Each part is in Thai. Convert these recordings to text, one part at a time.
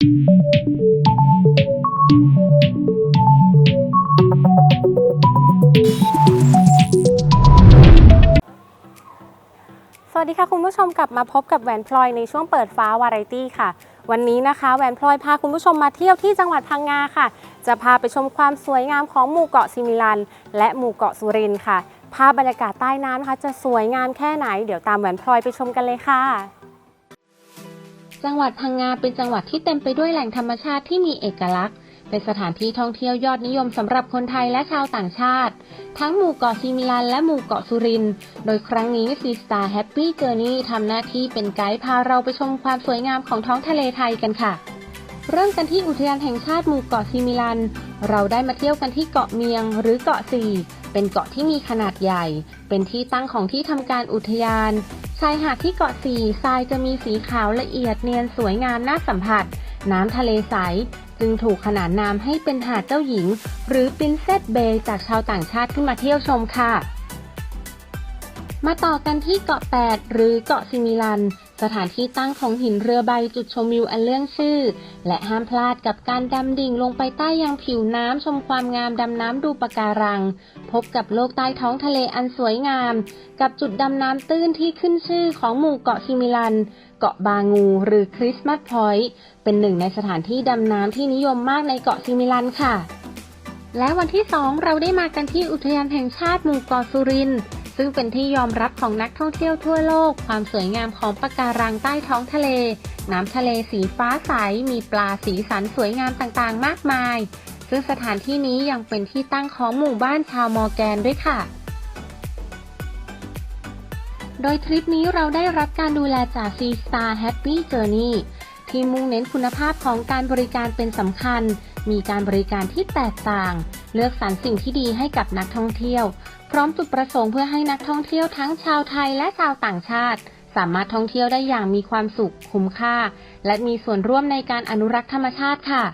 สวัสดีค่ะคุณผู้ชมกลับมาพบกับแหวนพลอยในช่วงเปิดฟ้าวาไรตี้ค่ะ วันนี้นะคะแหวนพลอยพาคุณผู้ชมมาเที่ยวที่จังหวัดพังงาค่ะ จะพาไปชมความสวยงามของหมู่เกาะซิมิลัน และหมู่เกาะสุรินทร์ค่ะ ภาพบรรยากาศใต้น้ำนะคะจะสวยงามแค่ไหน เดี๋ยวตามแหวนพลอยไปชมกันเลยค่ะ จังหวัดพังงาเป็นจังหวัดที่เต็มไปด้วยแหล่งธรรมชาติที่มีเอกลักษณ์ เป็นสถานที่ท่องเที่ยวยอดนิยมสำหรับคนไทยและชาวต่างชาติ ทั้งหมู่เกาะซิมิลันและหมู่เกาะสุริน โดยครั้งนี้ซีสตาร์แฮปปี้เจอร์นี่ทำหน้าที่เป็นไกด์พาเราไปชมความสวยงามของท้องทะเลไทยกันค่ะ เริ่มกันที่อุทยานแห่งชาติหมู่เกาะซิมิลัน เราได้มาเที่ยวกันที่เกาะเมียง หรือเกาะสี่เป็นเกาะที่มีขนาดใหญ่ เป็นที่ตั้งของที่ทำการอุทยาน ชายหาดที่เกาะสี่ทรายจะมีสีขาวละเอียดเนียนสวยงามน่าสัมผัส น้ำทะเลใส จึงถูกขนานนามให้เป็นหาดเจ้าหญิง หรือ Princess Bay จากชาวต่างชาติที่มาเที่ยวชมค่ะ มาต่อกันที่เกาะ 8 หรือเกาะซิมิลัน สถานที่ตั้งของหินเรือใบจุดชมวิวอันเรื่องชื่อ และห้ามพลาดกับการดำดิ่งลงไปใต้ยังผิวน้ำชมความงามดำน้ำดูปะการัง พบกับโลกใต้ท้องทะเลอันสวยงาม กับจุดดำน้ำตื้นที่ขึ้นชื่อของหมู่เกาะซิมิลัน เกาะบางู หรือคริสต์มาสพอยต์เป็นหนึ่งในสถานที่ดำน้ำที่นิยมมากในเกาะซิมิลันค่ะ และวันที่ 2 เราได้มากันที่อุทยานแห่งชาติหมู่เกาะสุรินทร์ ซึ่งเป็นที่ยอมรับของนักท่องเที่ยวทั่วโลก ความสวยงามของปะการังใต้ท้องทะเล น้ำทะเลสีฟ้าใส มีปลาสีสันสวยงามต่างๆ มากมาย ซึ่งสถานที่นี้ยังเป็นที่ตั้งของหมู่บ้านชาวมอร์แกนด้วยค่ะ โดยทริปนี้เราได้รับการดูแลจาก C Star Happy Journey ที่มุ่งเน้นคุณภาพของการบริการเป็นสำคัญ มีการบริการที่แตกต่าง เลือกสรรสิ่งที่ดีให้กับนักท่องเที่ยว พร้อมจุดประสงค์เพื่อให้นักท่องเที่ยวทั้งชาวไทยและชาวต่างชาติ สามารถท่องเที่ยวได้อย่างมีความสุขคุ้มค่า และมีส่วนร่วมในการอนุรักษ์ธรรมชาติค่ะ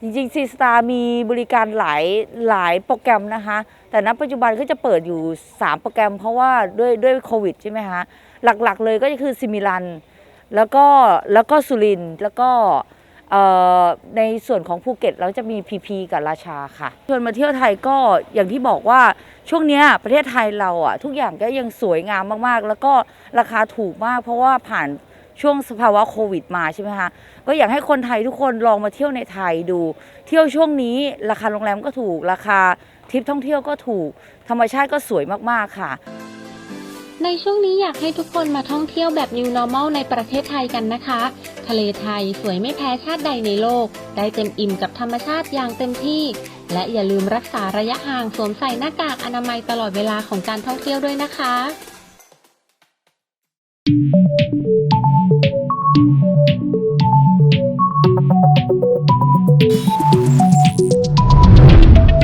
จริงๆซีสตาร์มีบริการหลายหลายโปรแกรมนะคะ แต่ณปัจจุบันก็จะเปิดอยู่ 3 โปรแกรม เพราะว่าด้วยด้วยโควิดใช่ไหมคะหลักๆ เลยก็คือซิมิลัน แล้วก็แล้วก็สุรินทร์แล้วก็ในส่วนของภูเก็ตเราจะมีพีพีกับราชาค่ะชวนมาเที่ยวไทยก็อย่างที่บอกว่าช่วงนี้ประเทศไทยเราอะทุกอย่างก็ยังสวยงามมากๆ แล้วก็ราคาถูกมาก เพราะว่าผ่านช่วงสภาวะโควิดมาใช่ไหมคะก็อยากให้คนไทยทุกคนลองมาเที่ยวในไทยดู เที่ยวช่วงนี้ราคาโรงแรมก็ถูก ราคาทริปท่องเที่ยวก็ถูก ธรรมชาติก็สวยมากๆค่ะ ในช่วงนี้อยากให้ทุกคนมาท่องเที่ยวแบบ New Normal ในประเทศไทยกันนะคะ ทะเลไทยสวยไม่แพ้ชาติใดในโลก ได้เต็มอิ่มกับธรรมชาติอย่างเต็มที่ และอย่าลืมรักษาระยะห่างสวมใส่หน้ากากอนามัยตลอดเวลาของการท่องเที่ยวด้วยนะคะ